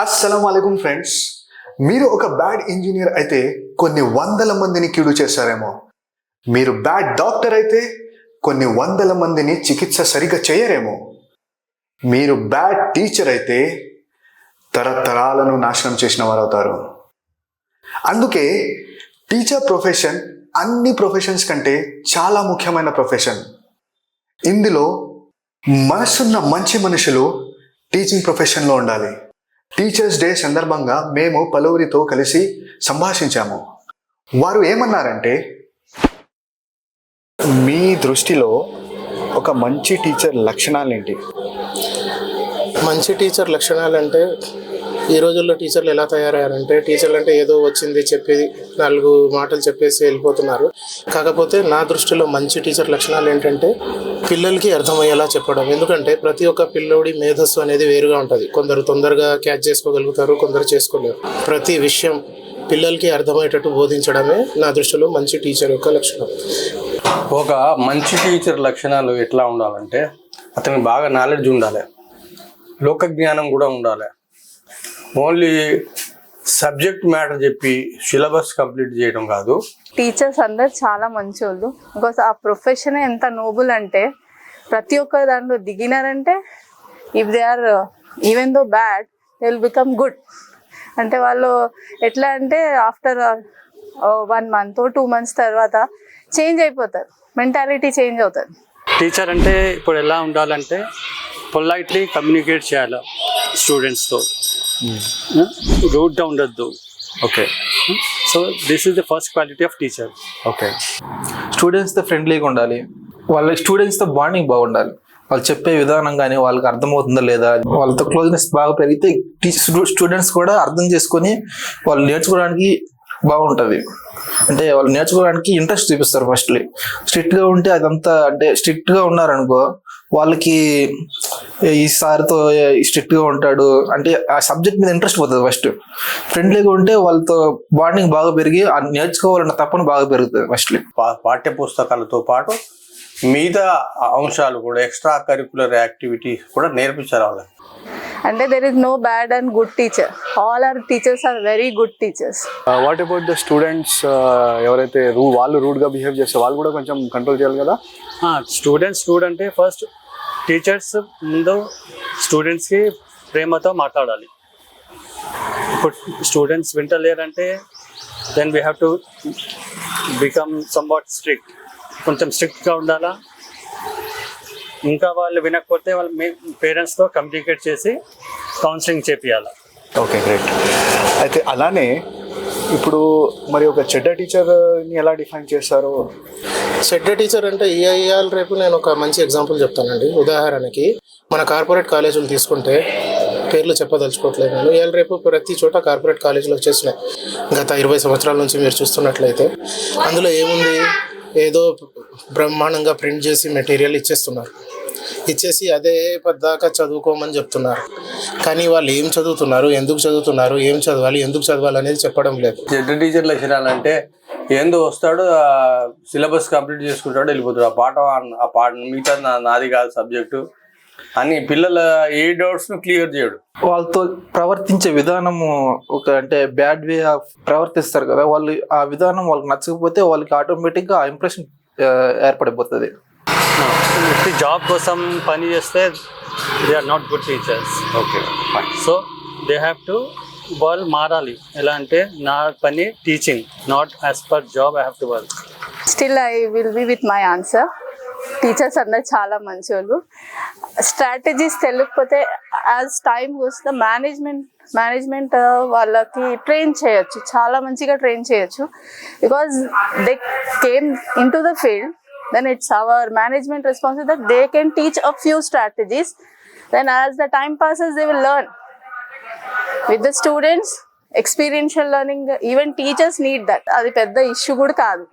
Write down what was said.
అస్సలం అయికం ఫ్రెండ్స్. మీరు ఒక బ్యాడ్ ఇంజనీర్ అయితే కొన్ని వందల మందిని కీడు చేస్తారేమో. మీరు బ్యాడ్ డాక్టర్ అయితే కొన్ని వందల మందిని చికిత్స సరిగ్గా చేయరేమో. మీరు బ్యాడ్ టీచర్ అయితే తరతరాలను నాశనం చేసిన వారు అవుతారు అందుకే టీచర్ ప్రొఫెషన్ అన్ని ప్రొఫెషన్స్ కంటే చాలా ముఖ్యమైన ప్రొఫెషన్. ఇందులో మనసున్న మంచి మనుషులు టీచింగ్ ప్రొఫెషన్లో ఉండాలి. టీచర్స్ డే సందర్భంగా మేము పలువురితో కలిసి సంభాషించాము. వారు ఏమన్నారంటే మీ దృష్టిలో ఒక మంచి టీచర్ లక్షణాలు ఏంటి మంచి టీచర్ లక్షణాలు అంటే ఈ రోజుల్లో టీచర్లు ఎలా తయారయ్యారంటే టీచర్లు అంటే ఏదో వచ్చింది చెప్పి నాలుగు మాటలు చెప్పేసి వెళ్ళిపోతున్నారు. కాకపోతే నా దృష్టిలో మంచి టీచర్ లక్షణాలు ఏంటంటే పిల్లలకి అర్థమయ్యేలా చెప్పడం. ఎందుకంటే ప్రతి ఒక్క పిల్లోడి మేధస్సు అనేది వేరుగా ఉంటుంది. కొందరు తొందరగా క్యాచ్ చేసుకోగలుగుతారు కొందరు చేసుకోలేరు. ప్రతి విషయం పిల్లలకి అర్థమయ్యేటట్టు బోధించడమే నా దృష్టిలో మంచి టీచర్ యొక్క లక్షణం. ఒక మంచి టీచర్ లక్షణాలు ఎట్లా ఉండాలంటే అతనికి బాగా నాలెడ్జ్ ఉండాలి. లోక జ్ఞానం కూడా ఉండాలి. ఓన్లీ సబ్జెక్ట్ మ్యాటర్ చెప్పి సిలబస్ కంప్లీట్ చేయడం కాదు. టీచర్స్ అందరు చాలా మంచోళ్ళు. బికాస్ ఆ ప్రొఫెషన్ ఎంత నోబుల్ అంటే ప్రతి ఒక్క దాంట్లో దిగినారంటే if they are even though bad they will become good అంటే వాళ్ళు ఎట్లా అంటే after one month two months తర్వాత చేంజ్ అయిపోతారు. మెంటాలిటీ చేంజ్ అవుతుంది టీచర్ అంటే ఇప్పుడు ఎలా ఉండాలంటే పొలైట్లీ కమ్యూనికేట్ చేయాలి స్టూడెంట్స్తో రూడ్గా ఉండొద్దు. Okay so this is the first quality of teacher okay స్టూడెంట్స్తో ఫ్రెండ్లీగా ఉండాలి. వాళ్ళ స్టూడెంట్స్తో బాండింగ్ బాగుండాలి. వాళ్ళు చెప్పే విధానం కానీ వాళ్ళకి అర్థమవుతుందా లేదా? వాళ్ళతో క్లోజ్నెస్ బాగా పెరిగితే స్టూడెంట్స్ కూడా అర్థం చేసుకొని వాళ్ళు నేర్చుకోవడానికి బాగుంటుంది. అంటే వాళ్ళు నేర్చుకోవడానికి ఇంట్రెస్ట్ చూపిస్తారు ఫస్ట్లీ స్ట్రిక్ట్గా ఉంటే అదంతా అంటే స్ట్రిక్ట్గా ఉన్నారనుకో వాళ్ళకి ఈ సార్తో స్ట్రిక్ట్గా ఉంటాడు. అంటే ఆ సబ్జెక్ట్ మీద ఇంట్రెస్ట్ పోతుంది ఫస్ట్. ఫ్రెండ్లీగా ఉంటే వాళ్ళతో బాండింగ్ బాగా పెరిగి ఆ నేర్చుకోవాలన్న తప్పన బాగా పెరుగుతుంది ఫస్ట్లీ. పా- పాఠ్య పుస్తకాలతో పాటు మిగతా అంశాలు కూడా ఎక్స్ట్రా కరికులర్ యాక్టివిటీస్ కూడా నేర్పించాలి వాళ్ళకి. అంటే there is no bad and good teacher all are teachers are very good teachers what about the students ఎవరైతే రూ వాళ్ళు రూడ్గా బిహేవ్ చేస్తే వాళ్ళు కూడా కొంచెం కంట్రోల్ చేయాలి కదా? స్టూడెంట్స్ స్టూడెంట్ ఫస్ట్ టీచర్స్ ముందు స్టూడెంట్స్కి ప్రేమతో మాట్లాడాలి. ఇప్పుడు students వింటలేరంటే then we have to become somewhat strict కొంచెం స్ట్రిక్ట్గా ఉండాలా? ఇంకా వాళ్ళు వినకపోతే వాళ్ళ పేరెంట్స్తో కమ్యూనికేట్ చేసి కౌన్సిలింగ్ చేపియాలి. Okay great. అయితే అలానే ఇప్పుడు మరి ఒక చెడ్డ టీచర్ని ఎలా డిఫైన్ చేస్తారో చెడ్డ టీచర్ అంటే ఇవాళ రేపు నేను ఒక మంచి ఎగ్జాంపుల్ చెప్తానండి. ఉదాహరణకి మన కార్పొరేట్ కాలేజీలు తీసుకుంటే పేర్లు చెప్పదలుచుకోవట్లేదు నేను ఇవాళ రేపు ప్రతి చోట కార్పొరేట్ కాలేజీలు వచ్చేసినాయి. గత ఇరవై సంవత్సరాల నుంచి మీరు చూస్తున్నట్లయితే అందులో ఏముంది? ఏదో బ్రహ్మాండంగా ప్రింట్ చేసి మెటీరియల్ ఇచ్చేస్తున్నారు. ఇచ్చేసి అదే పద్దాకా చదువుకోమని చెప్తున్నారు. కానీ వాళ్ళు ఏం చదువుతున్నారు ఎందుకు చదువుతున్నారు ఏం చదవాలి ఎందుకు చదవాలి అనేది చెప్పడం లేదు. చెడ్డ టీచర్ అంటే ఏందో వస్తాడు సిలబస్ కంప్లీట్ చేసుకుంటాడు వెళ్ళిపోతాడు. ఆ పాట ఆ పాట మిగతా నా- నాది కాదు సబ్జెక్టు అని పిల్లల ఏ డౌట్స్ను క్లియర్ చేయడు. వాళ్ళతో ప్రవర్తించే విధానము ఒక అంటే బ్యాడ్ వే ప్రవర్తిస్తారు కదా వాళ్ళు ఆ విధానం వాళ్ళకి నచ్చకపోతే వాళ్ళకి ఆటోమేటిక్గా ఆ ఇంప్రెషన్ ఏర్పడిపోతుంది. జాబ్ కోసం పని చేస్తే they are not good teachers okay so they have to వాళ్ళు మారాలి. ఎలా అంటే నా పని teaching not as per job I have to work still I will be with my answer teachers అందరు చాలా మంచోళ్ళు. స్ట్రాటజీస్ తెలియకపోతే యాజ్ టైం వస్తే మేనేజ్మెంట్ మేనేజ్మెంట్ వాళ్ళకి ట్రైన్ చేయొచ్చు. చాలా మంచిగా ట్రైన్ చేయొచ్చు. Because they came in to the field then it's our management responsible that they can teach a few strategies then as the time passes they will learn with the students experiential learning even teachers need that అది పెద్ద issue కూడా కాదు.